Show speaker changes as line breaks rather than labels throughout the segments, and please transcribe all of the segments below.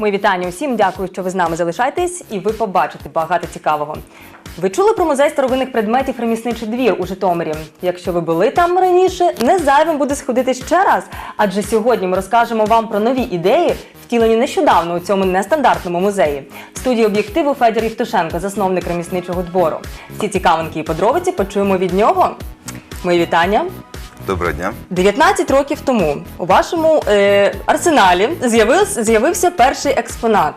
Мої вітання усім. Дякую, що ви з нами залишаєтесь, і ви побачите багато цікавого. Ви чули про музей старовинних предметів ремісничий двір у Житомирі? Якщо ви були там раніше, не зайвим буде сходити ще раз. Адже сьогодні ми розкажемо вам про нові ідеї, втілені нещодавно у цьому нестандартному музеї. В студії об'єктиву Федір Євтушенко, засновник ремісничого двору. Всі цікавинки і подробиці почуємо від нього. Мої вітання.
Доброго дня.
19 років тому у вашому е, арсеналі з'явився, з'явився перший експонат,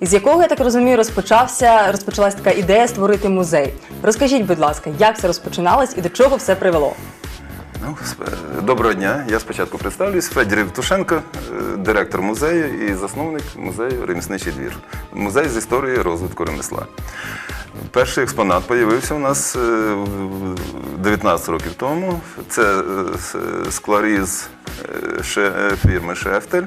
із якого, я так розумію, розпочався, розпочалась така ідея створити музей. Розкажіть, будь ласка, як це розпочиналось і до чого все привело?
Ну, сп- доброго дня. Я спочатку представлюсь. Федір Євтушенко, е, директор музею і засновник музею Ремісничий двір. Музей з історії розвитку ремесла. Перший експонат з'явився у нас е, 19 років тому. Це е, скларіз е, е, фірми Шефтель.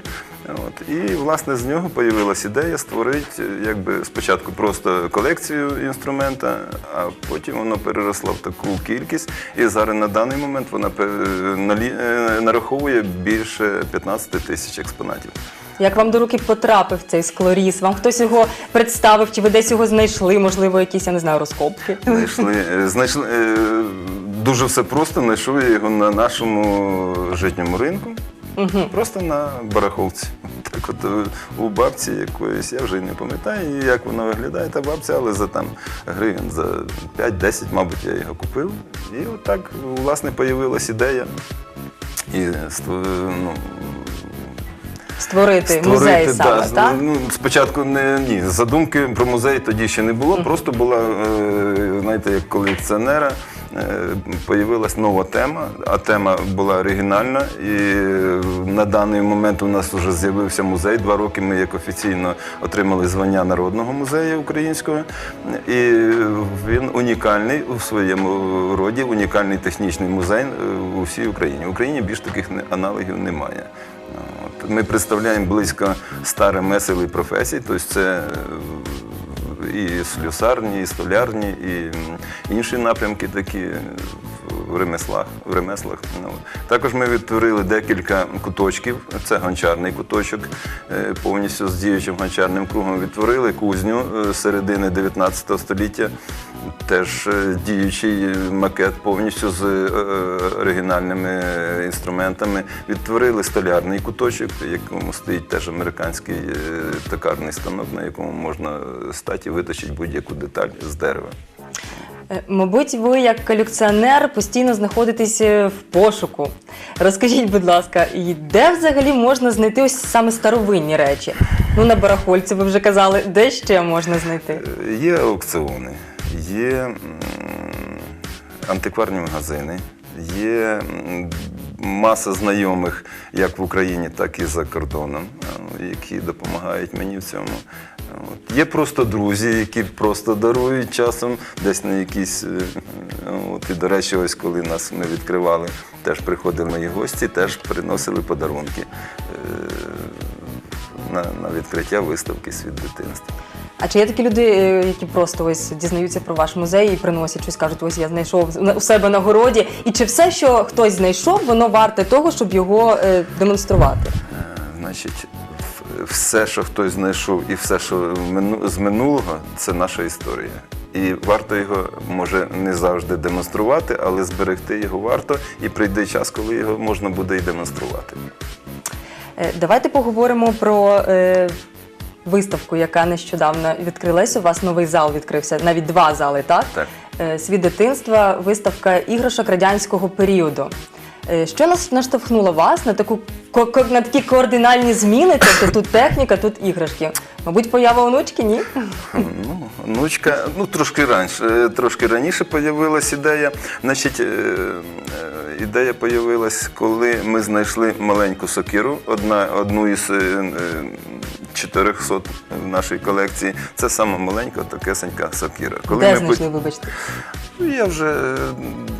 От. І власне з нього з'явилася ідея створити якби спочатку просто колекцію інструмента, а потім воно переросло в таку кількість. І зараз на даний момент вона е, нараховує більше 15 тисяч експонатів.
Як вам до руки потрапив цей склоріз? Вам хтось його представив, чи ви десь його знайшли? Можливо, якісь я не знаю, розкопки?
Знайшли, е, знайшли е, дуже все просто. Знайшов я його на нашому житньому ринку. Просто на барахолці. Так от е, у бабці якоїсь, я вже й не пам'ятаю, як вона виглядає, та бабця, але за там гривень за 5-10, мабуть, я його купив. І отак, власне, появилась ідея. І ну,
Створити, музей саме,
да,
так?
Ну, спочатку не ні, задумки про музей тоді ще не було. Просто була, е, знаєте, як колекціонера. Е, Появилась нова тема, а тема була оригінальна. І е, на даний момент у нас вже з'явився музей. Два роки ми як офіційно отримали звання Народного музею українського. І він унікальний у своєму роді, унікальний технічний музей е, у всій Україні. В Україні більш таких аналогів немає. Ми представляємо близько 100 ремесел і професій, тобто це е, і слюсарні, і столярні, і інші напрямки такі в ремеслах. В ремеслах. Ну, Також ми відтворили декілька куточків. Це гончарний куточок, е, повністю з діючим гончарним кругом. Відтворили кузню е, середини 19 століття. Теж е, діючий макет повністю з оригінальними інструментами. Відтворили столярний куточок, в якому стоїть теж американський токарний станок, на якому можна стати і виточити будь-яку деталь з дерева.
Е, Мабуть, ви як колекціонер постійно знаходитесь е, в пошуку. Розкажіть, будь ласка, і де взагалі можна знайти ось саме старовинні речі? Ну, на барахольці ви вже казали, де ще можна знайти?
Е, Є аукціони, є антикварні магазини, є маса знайомих як в Україні, так і за кордоном, які допомагають мені в цьому. От. Є просто друзі, які просто дарують часом десь на якісь. е, От. І, до речі, ось коли нас ми відкривали, теж приходили мої гості, теж приносили подарунки е, на, на відкриття виставки світ дитинства.
А чи є такі люди, е, які просто ось дізнаються про ваш музей і приносять щось, кажуть, ось я знайшов у себе на городі. І чи все, що хтось знайшов, воно варте того, щоб його демонструвати?
Значить, все, що хтось знайшов, і все, що з минулого, це наша історія. І варто його може не завжди демонструвати, але зберегти його варто, і прийде час, коли його можна буде і демонструвати.
Е, Давайте поговоримо про е, виставку, яка нещодавно відкрилась. У вас новий зал відкрився, навіть два зали, так?
Так.
Е, Світ дитинства, виставка іграшок радянського періоду. Е, Що нас наштовхнуло вас на таку на такі координальні зміни? Тобто тут техніка, тут іграшки. Мабуть, поява онучки, ні?
Ну, внучка, ну трошки раніше, трошки раніше з'явилася ідея. Значить, е, е, ідея з'явилась, коли ми знайшли маленьку сокиру, одна, одну із е, е, 400 в нашій колекції. Це сама маленька, такесенька сокира. Коли
Де
ми
знайшли, вибачте?
Ну, Я вже е,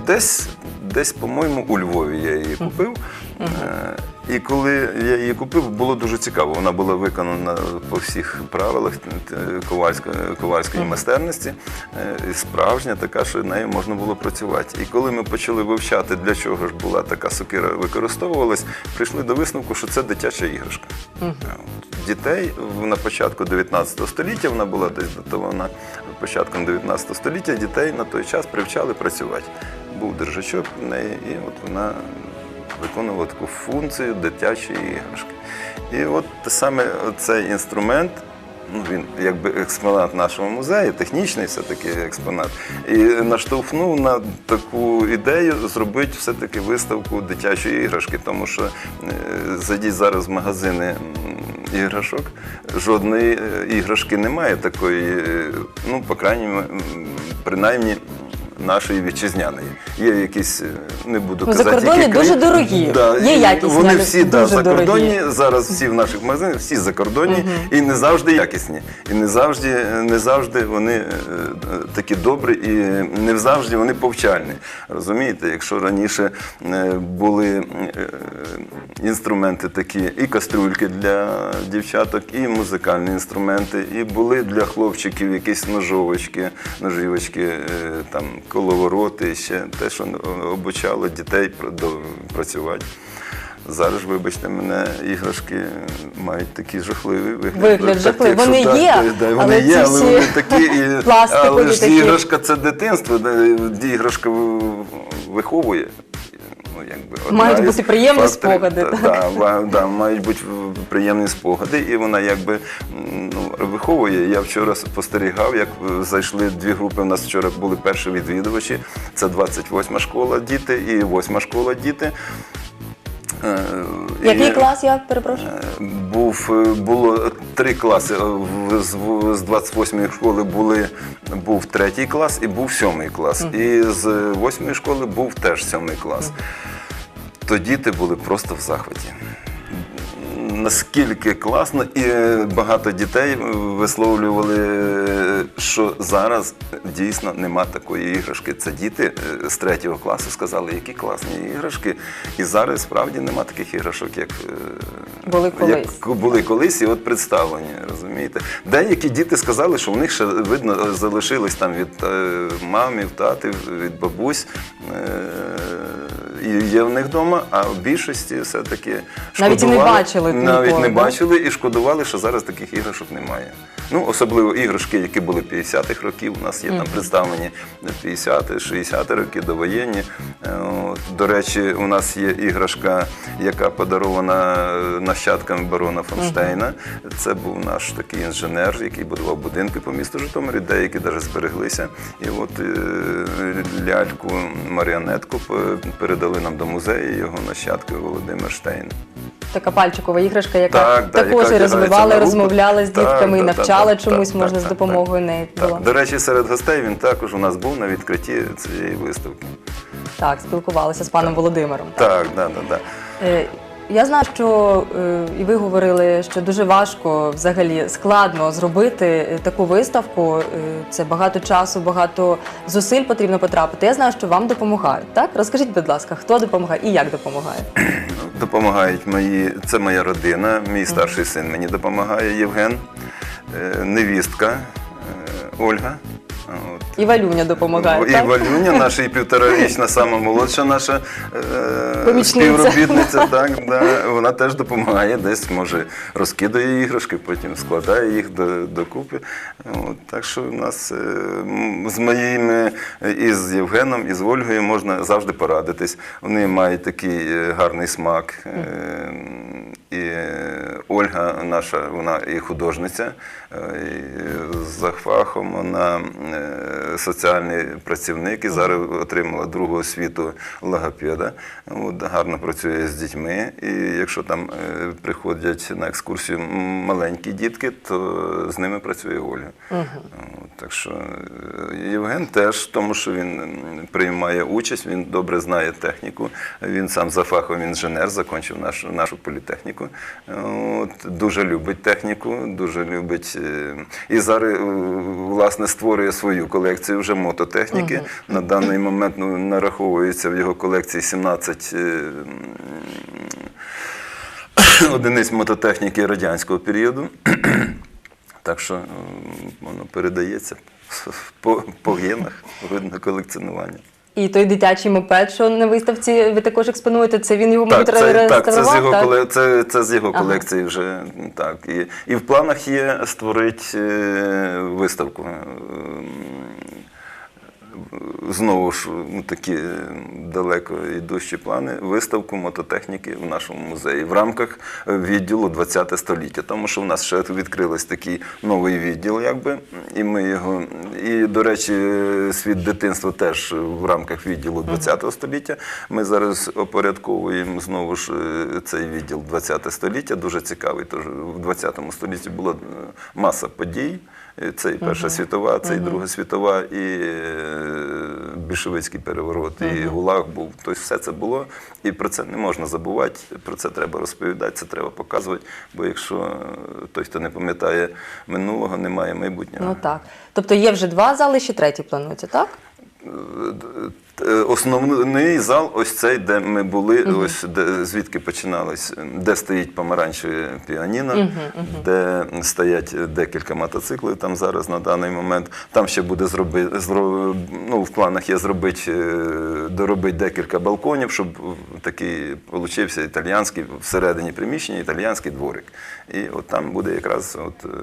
десь, десь, по-моєму, у Львові я її купив. Е, І коли я її купив, було дуже цікаво. Вона була виконана по всіх правилах е, ковальської, ковальської майстерності. Е, І справжня така, що нею можна було працювати. І коли ми почали вивчати, для чого ж була така сокира використовувалась, прийшли до висновку, що це дитяча іграшка. Дітей на початку 19 століття вона була десь датована початком 19 століття. Дітей на той час привчали працювати. Був держачок в неї, і от вона виконувала таку функцію дитячої іграшки. І от саме цей інструмент. Ну, він якби експонат нашого музею, технічний все-таки експонат. І наштовхнув на таку ідею зробити все-таки виставку дитячої іграшки, тому що е, зайдіть зараз в магазини іграшок, жодної е, іграшки немає такої, е, ну, по крайній принаймні. Нашої вітчизняної. Є якісь, е, не буду
Ну,
казати,
закордонні
які
дуже
країни.
дорогі. Є
і
якісні,
Вони
але
всі да,
дуже
закордонні,
дорогі.
зараз всі в наших магазинах, всі закордонні і не завжди якісні. І не завжди, не завжди вони е, е, такі добрі, і не завжди вони повчальні. Розумієте, якщо раніше е, були е, інструменти такі, і кастрюльки для дівчаток, і музикальні інструменти, і були для хлопчиків якісь ножовочки, ножівочки, е, там коловороти, ще те, що обучало дітей працювати. Зараз, вибачте мене, іграшки мають такі жахливі вигляд.
Вигляд жахливий. Вони
так,
є,
да, вони
але
є, але вони такі. І, але ж іграшка це дитинство, де іграшка виховує. Ну, якби, одна
Мають бути приємні
факторів.
спогади,
Та-
так?
Та, да, мають бути приємні спогади, і вона якби ну, виховує. Я вчора спостерігав, як е, зайшли дві групи. У нас вчора були перші відвідувачі. Це 28 школа діти і 8 школа діти. Е,
Який клас, я перепрошую?
був, е, було три класи. Е, З, з 28-ї школи були, був третій клас і був сьомий клас. І з 8-ї школи був теж сьомий клас. То діти були просто в захваті. Наскільки класно, і багато дітей висловлювали, що зараз дійсно нема такої іграшки. Це діти е, з третього класу сказали, які класні іграшки. І зараз справді нема таких іграшок, як е,
Були колись.
як були колись, і от представлені, розумієте? Деякі діти сказали, що в них ще видно залишилось там від е, мамів, татів, від бабусь. І є в них вдома, а в більшості все-таки
Навіть і не бачили
навіть
ніколи,
не
да?
бачили і шкодували, що зараз таких іграшок немає. Ну, особливо іграшки, які були 50-х років. У нас є там представлені 50-ті, 60-ті роки, довоєнні. Е, До речі, у нас є іграшка, яка подарована нащадкам барона Фонштейна. Це був наш такий інженер, який будував будинки по місту Житомирі, деякі навіть збереглися. І от е, ляльку маріонетку передали нам до музею його нащадки Володимир Штейн.
Така пальчикова іграшка, яка
Так, да,
також
яка руку.
розмовляли з дітками,
да,
навчала
так,
чомусь,
так,
можна
так,
з
так,
допомогою неї
Так. До речі, серед гостей він також у нас був на відкритті цієї виставки.
Так, спілкувалися з паном Володимиром.
Так, да, да, да.
Е, Я знаю, що е, і ви говорили, що дуже важко, взагалі складно зробити е, таку виставку. Це багато часу, багато зусиль потрібно потрапити. Я знаю, що вам допомагають. Так, розкажіть, будь ласка, хто допомагає і як допомагає?
Допомагають мої, це моя родина, мій старший син мені допомагає Євген, е, невістка е, Ольга. От.
І Валюня допомагає.
І
так?
Валюня, наша і півторарічна, сама молодша наша е, співробітниця, так, да, вона теж допомагає, десь може розкидає іграшки, потім складає їх до, докупи. От, так що в нас е, з моїми е, і з Євгеном, і з Ольгою можна завжди порадитись. Вони мають такий е, гарний смак. Е, і Ольга наша, вона і художниця, і за фахом вона uh, соціальний працівник і зараз отримала другу освіту логопеда. От, гарно працює з дітьми. І якщо там е, приходять на екскурсію маленькі дітки, то з ними працює. От, Так що е, Євген теж, тому що він приймає участь, він добре знає техніку. Він сам за фахом інженер, закінчив нашу, нашу політехніку. От, дуже любить техніку, дуже любить. е, І зараз власне створює свою колекцію вже мототехніки. На даний момент ну, нараховується в його колекції 17 е, одиниць мототехніки радянського періоду. Так що воно передається по, по генах, видно колекціонування.
І той дитячий мопед, що на виставці ви також експонуєте, це він його
Так, це, так, це, з його,
так?
коле- це, це з його
Ага.
колекції вже так. І, і в планах є створити е, виставку. Знову ж ну, такі далеко йдущі плани, виставку мототехніки в нашому музеї в рамках е, відділу 20 століття. Тому що в нас ще відкрилось такий новий відділ, якби, і ми його. І, до речі, світ дитинства теж в рамках відділу 20 століття. Ми зараз опорядковуємо знову ж е, цей відділ 20 століття. Дуже цікавий. Тож в 20 столітті була е, маса подій. Е, Це і Перша світова, це і Друга світова, і е, більшовицький переворот, і ГУЛАГ був. Тобто все це було. І про це не можна забувати, про це треба розповідати, це треба показувати. Бо якщо е, той, хто не пам'ятає минулого, немає майбутнього.
Ну так. Тобто є вже два зали, ще третій планується, так?
Е, Основний зал, ось цей, де ми були, ось де звідки починалось, де стоїть помаранчеве піаніно, де стоять декілька мотоциклів там зараз на даний момент. Там ще буде зробити ну, в планах є зробити, е, доробити декілька балконів, щоб такий получився італіянський всередині приміщення, італіянський дворик. І от там буде якраз от, е,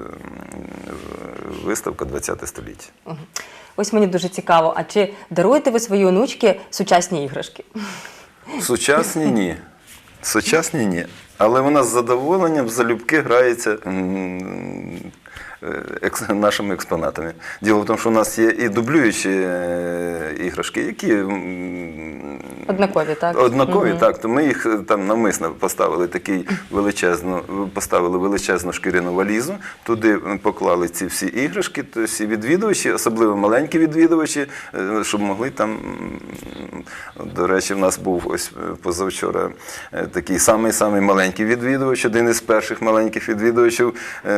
виставка 20 століття.
Мгм. Ось мені дуже цікаво, а чи даруєте ви своїй онучці сучасні іграшки?
Сучасні ні. Сучасні ні. Але вона з задоволенням залюбки грається нашими експонатами. Діло в тому, що у нас є і дублюючі е, іграшки, які
Однакові, так?
Однакові, так. То ми їх е, там навмисно поставили такий величезну, поставили величезну шкіряну валізу, туди е, поклали ці всі іграшки, то всі відвідувачі, особливо маленькі відвідувачі, е, щоб могли там. До речі, в нас був ось е, позавчора е, такий самий-самий маленький відвідувач, один із перших маленьких відвідувачів, е,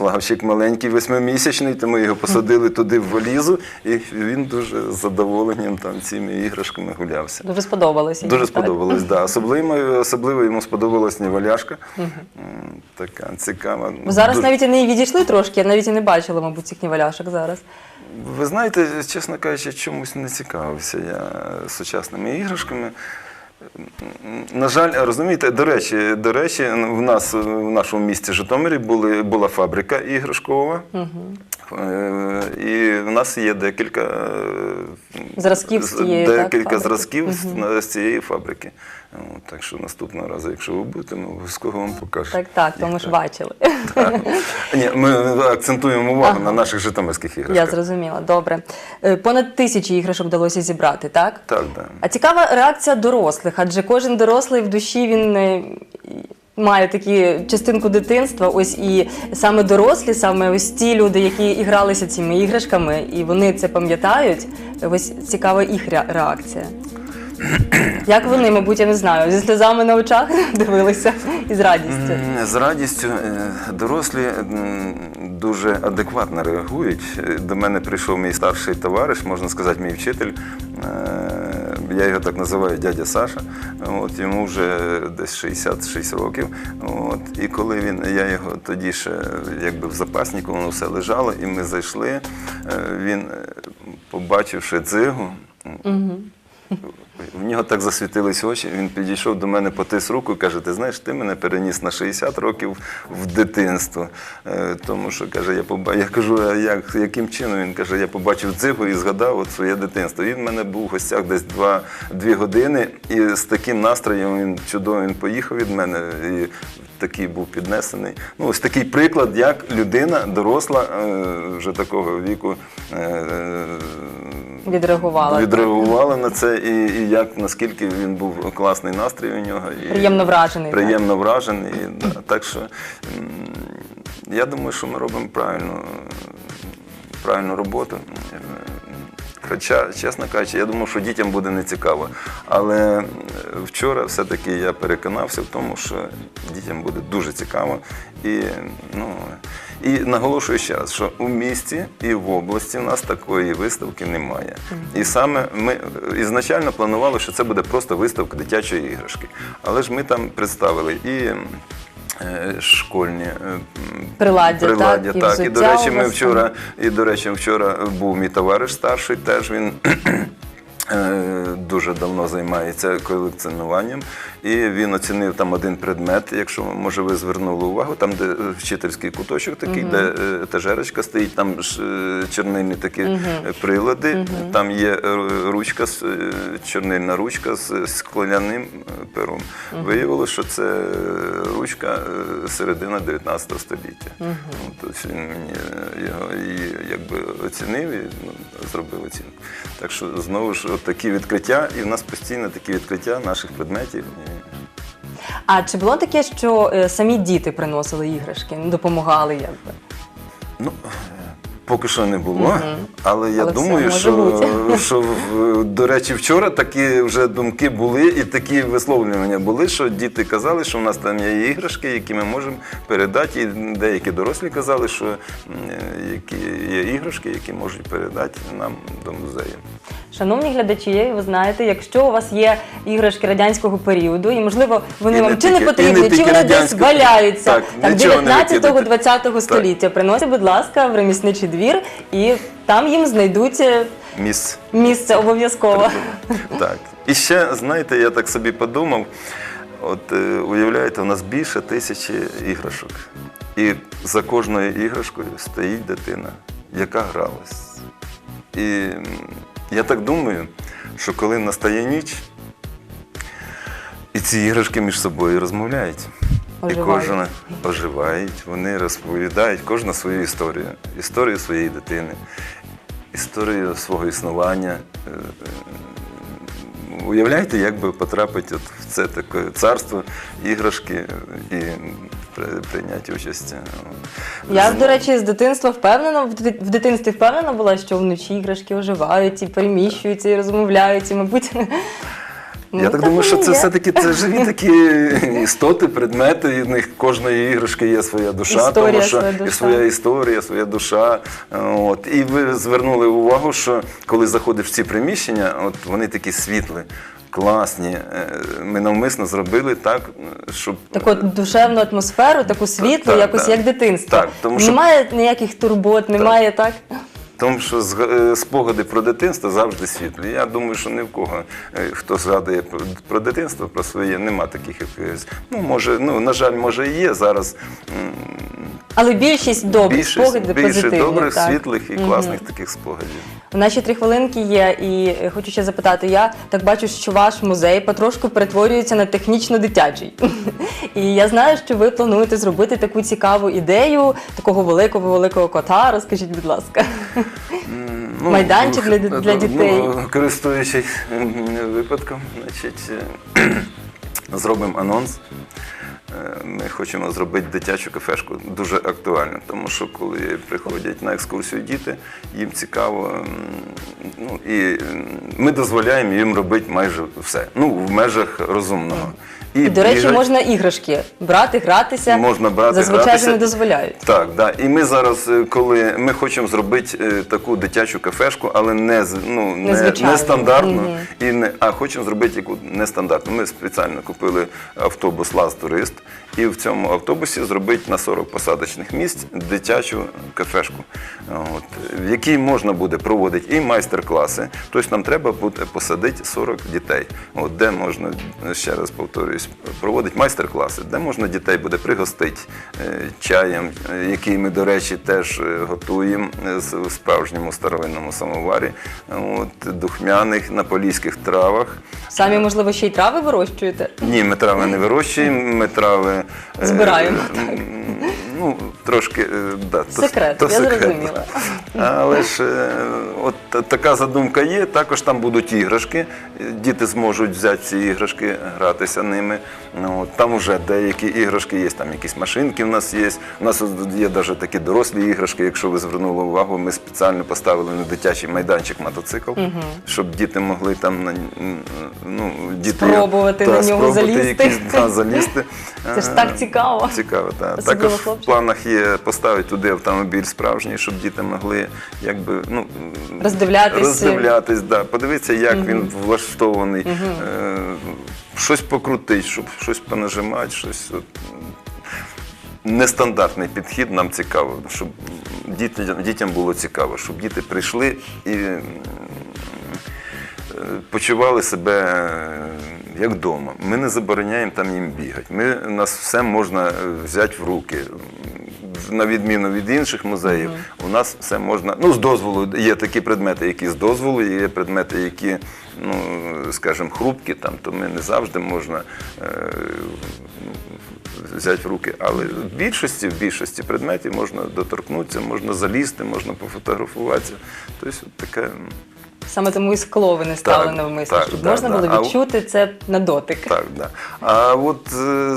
м, маленький, восьмимісячний, то ми його посадили туди в валізу, і він дуже з задоволенням там цими іграшками гулявся.
Дуже сподобалося. їй,
Дуже
так?
сподобалось, да. Особливо, особливо йому сподобалась неваляшка. Така цікава.
Зараз
Дуже-
навіть і не відійшли трошки, я навіть і не бачила, мабуть, цих ніваляшок зараз.
Ви знаєте, чесно кажучи, чомусь не цікавився я сучасними іграшками. На жаль, розумієте, до речі, до речі, в нас в нашому місті Житомирі були, була фабрика іграшкова. Е, І в нас є декілька е,
Зразків з цієї,
декілька
фабрики?
зразків з- з цієї фабрики. Так що наступного разу, якщо ви будете, ми обов'язково вам покажемо.
Так, так, то ми ж бачили.
Ні, ми акцентуємо увагу на наших житомирських
Я зрозуміла. Добре. Е, Понад тисячі іграшок вдалося зібрати, так?
Так, так.
А цікава реакція дорослих, адже кожен дорослий в душі він е, має такі частинку дитинства. Ось і саме дорослі, саме ось ті люди, які ігралися цими іграшками, і вони це пам'ятають. Ось цікава їх реакція. Як вони, мабуть, я не знаю, зі сльозами на очах дивилися і з радістю.
З радістю е, дорослі дуже адекватно реагують. Е, До мене прийшов мій старший товариш, можна сказати, мій вчитель. Я його так називаю дядя Саша. От, йому вже десь 66 років. От, і коли він, я його тоді ще якби в запаснику, воно все лежало, і ми зайшли, е, він, е, побачивши дзигу, в нього так засвітились очі. Він підійшов до мене, потис руку і каже: Ти знаєш, ти мене переніс на 60 років в дитинство. Е, Тому що каже, я поба... я кажу, а як, яким чином? Він каже, я побачив дзигу і згадав от своє дитинство. Він в мене був в гостях десь 2 години, і з таким настроєм він чудово він поїхав від мене. І такий був піднесений. Ну, ось такий приклад, як людина доросла е, вже такого віку.
Відреагувала.
Відреагували на це, і, і як наскільки він був класний настрій у нього. І
Приємно вражений, так?
вражений. І, Да. Так що я думаю, що ми робимо правильну, правильну роботу. Хоча, чесно кажучи, я думав, що дітям буде не цікаво. Але е, вчора все-таки я переконався в тому, що дітям буде дуже цікаво. І, ну, і наголошую ще раз, що у місті і в області в нас такої виставки немає. І саме ми е, ізначально планували, що це буде просто виставка дитячої іграшки. Але ж ми там представили і. Е, Школьні е,
Приладдя,
приладдя
так, і
так. І, до речі, ми вчора, і до речі, вчора був мій товариш старший, теж він дуже давно займається колекціонуванням. І він оцінив там один предмет, якщо може ви звернули увагу, там, де е, вчительський куточок такий, де е, етажерочка стоїть, там ж е, чорнильні такі е, прилади, там є е, ручка, е, чорнильна ручка з скляним е, пером. Виявилося, що це е, ручка е, середина 19 століття. Ну, Тобто він мені е, його і якби оцінив і ну, зробив оцінку. Так що знову ж такі відкриття, і в нас постійно такі відкриття наших предметів.
А чи було таке, що е, самі діти приносили іграшки, допомагали якби?
Ну, поки що не було, але я
Але
думаю, що, що до речі, вчора такі вже думки були і такі висловлювання були, що діти казали, що в нас там є іграшки, які ми можемо передати. І деякі дорослі казали, що які є іграшки, які можуть передати нам до музею.
Шановні глядачі, ви знаєте, якщо у вас є іграшки радянського періоду, і можливо вони
І не
вам чи не
тільки-
потрібні,
не
чи вони десь валяються
Так,
там
нічого не
19-го,
викидати.
20-го століття, приносять, будь ласка, в ремісничий двір, і там їм знайдуть е,
Міс.
місце обов'язково.
Так. І ще, знаєте, я так собі подумав, от е, уявляєте, у нас більше тисячі іграшок. І за кожною іграшкою стоїть дитина, яка гралась. І я так думаю, що коли настає ніч, і ці іграшки між собою розмовляють.
Оживають.
І кожна оживають, вони розповідають кожна свою історію, історію своєї дитини, історію свого існування. Е, е, Уявляєте, як би потрапити от в це таке царство іграшки і при- прийняти участь.
Я, до речі, з дитинства впевнена, в в дитинстві впевнена була, що вночі іграшки оживають і переміщуються, і розмовляють, і, мабуть. Ну,
Я так думаю, що це все-таки це живі такі істоти, предмети, і в них кожної іграшки є своя душа,
Історія,
тому що
своя
і своя історія, своя душа. От. І ви звернули увагу, що коли заходиш в ці приміщення, от вони такі світлі, класні. Е, Ми навмисно зробили так, щоб
Таку душевну атмосферу, таку світлу,
Так,
якось
так.
як дитинство.
Так, тому що-
Немає ніяких турбот, немає так.
Тому що е, спогади про дитинство завжди світлі. Я думаю, що ні в кого, е, хто згадує про- дитинство, про своє, нема таких якихось. Ну, може, ну, на жаль, може і є зараз.
Але більшість добрих
більше,
спогадів
більше
позитивні.
добрих,
так.
світлих і класних таких спогадів.
У наші три хвилинки є, і е, хочу ще запитати. Я так бачу, що ваш музей потрошку перетворюється на технічно-дитячий. І я знаю, що ви плануєте зробити таку цікаву ідею такого великого великого кота. Розкажіть, будь ласка.
Ну,
Майданчик для-
ну,
для дітей.
Ну, користуючись м, випадком, значить, е, зробимо анонс. Е, Ми хочемо зробити дитячу кафешку дуже актуально, тому що коли приходять на екскурсію діти, їм цікаво. м, Ну, і м, ми дозволяємо їм робити майже все. Ну, в межах розумного.
І, до речі,
біжать.
можна іграшки брати, гратися.
Можна брати,
Зазвичай
гратися.
ж не дозволяють.
Так, да. І ми зараз, е, коли ми хочемо зробити е, таку дитячу кафешку, але не з- ну, не,
Незвичайну.
не стандартну,
Мгм.
і не, а хочемо зробити яку нестандартну. Ми спеціально купили автобус Лаз Турист, і в цьому автобусі зробити на 40 посадочних місць дитячу кафешку, от, в якій можна буде проводити і майстер-класи. Тобто нам треба буде посадити 40 дітей, от, де можна, ще раз повторюсь, проводить майстер-класи, де можна дітей буде пригостити е, чаєм, е, який ми, до речі, теж е, готуємо з- в справжньому старовинному самоварі, от, духмяних на поліських травах.
Самі, можливо, ще й трави вирощуєте.
Ні, ми трави не вирощуємо, ми трави е,
Збираємо,
м, Ну, трошки е, да, то-
Секрет,
то
я
секрет.
зрозуміла.
Але ж е, от така задумка є. Також там будуть іграшки. Діти зможуть взяти ці іграшки, гратися ними. Ну, там вже деякі іграшки є, там якісь машинки в нас є. У нас є навіть такі дорослі іграшки. Якщо ви звернули увагу, ми спеціально поставили на дитячий майданчик мотоцикл, щоб діти могли там на ну, діти
Спробувати
та,
на нього
спробувати
залізти.
Якісь, да, залізти.
Це ж
Е,
так цікаво.
Цікаво, так.
Особливо
Також. Планах є поставити туди автомобіль справжній, щоб діти могли якби ну
Роздивлятись.
роздивлятись, да, подивитися, як він влаштований, е, щось покрутити, щоб щось понажимати, щось. От, Нестандартний підхід нам цікаво, щоб дітям, дітям було цікаво, щоб діти прийшли і е, почували себе е, як вдома. Ми не забороняємо там їм бігати. Ми, нас все можна е, взяти в руки. На відміну від інших музеїв, у нас все можна. Ну, з дозволу є такі предмети, які з дозволу, є предмети, які, ну, скажімо, хрупкі, там, то ми не завжди можна. Е, взяти в руки. Але в більшості, в більшості предметів можна доторкнутися, можна залізти, можна пофотографуватися. Тобто таке.
Саме тому і скло ви не стали
Так,
навмисно,
так,
щоб
да,
можна
да.
було
А
відчути це на дотик.
Так, да. А от е,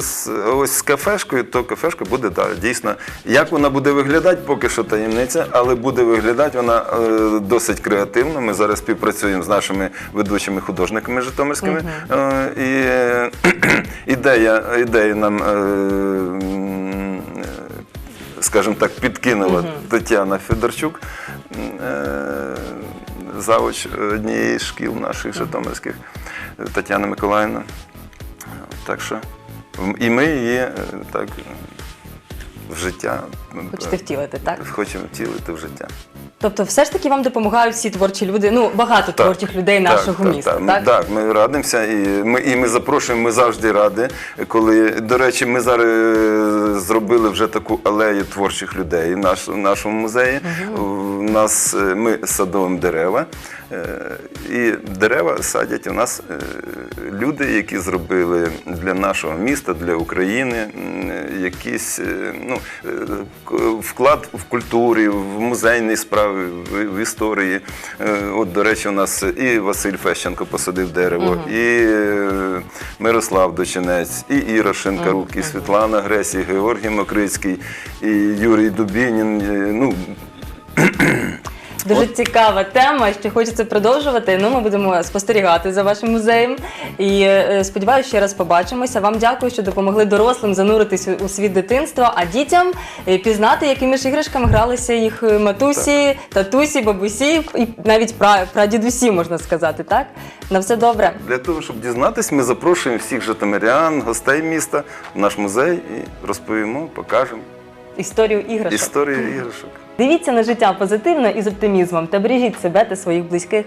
ось з кафешкою, то кафешка буде да, дійсно. Як вона буде виглядати, поки що таємниця, але буде виглядати вона е, досить креативно. Ми зараз співпрацюємо з нашими ведучими художниками житомирськими. Е, і ідея, ідея нам. Е, е, Скажімо так, підкинула Тетяна Федорчук, е, завуч однієї з шкіл наших житомирських, Тетяна Миколаївна. Так що і ми її е, так в життя
Хочете втілити, так?
хочемо втілити в життя.
Тобто, все ж таки вам допомагають всі творчі люди, ну багато
Так,
творчих людей нашого
так,
міста,
так,
так?
так? ми радимося і ми, і ми запрошуємо, ми завжди раді. Коли, до речі, ми зараз е, зробили вже таку алею творчих людей в, наш, в нашому музеї. У нас е, ми садовимо дерева. е, І дерева садять у нас е, люди, які зробили для нашого міста, для України якийсь ну, вклад в культурі, в музейні справи, в, історії. От, до речі, у нас і Василь Фещенко посадив дерево, і е, Мирослав Дочинець, і Іра Шинкарук, і Світлана Гресь, і Георгій Мокрицький, і Юрій Дубінін. Ну,
Дуже цікава тема. Ще хочеться продовжувати. Ну, ми будемо спостерігати за вашим музеєм. І е, сподіваюся, ще раз побачимося. Вам дякую, що допомогли дорослим зануритись у- світ дитинства, а дітям е, пізнати, якими ж іграшками гралися їх е, матусі, татусі, бабусі і навіть пра- прадідусі, можна сказати. Так на все добре.
Для того, щоб дізнатись, ми запрошуємо всіх житомирян, гостей міста в наш музей і розповімо, покажемо
Історію іграшок.
історію іграшок.
Дивіться на життя позитивно і з оптимізмом та бережіть себе та своїх близьких.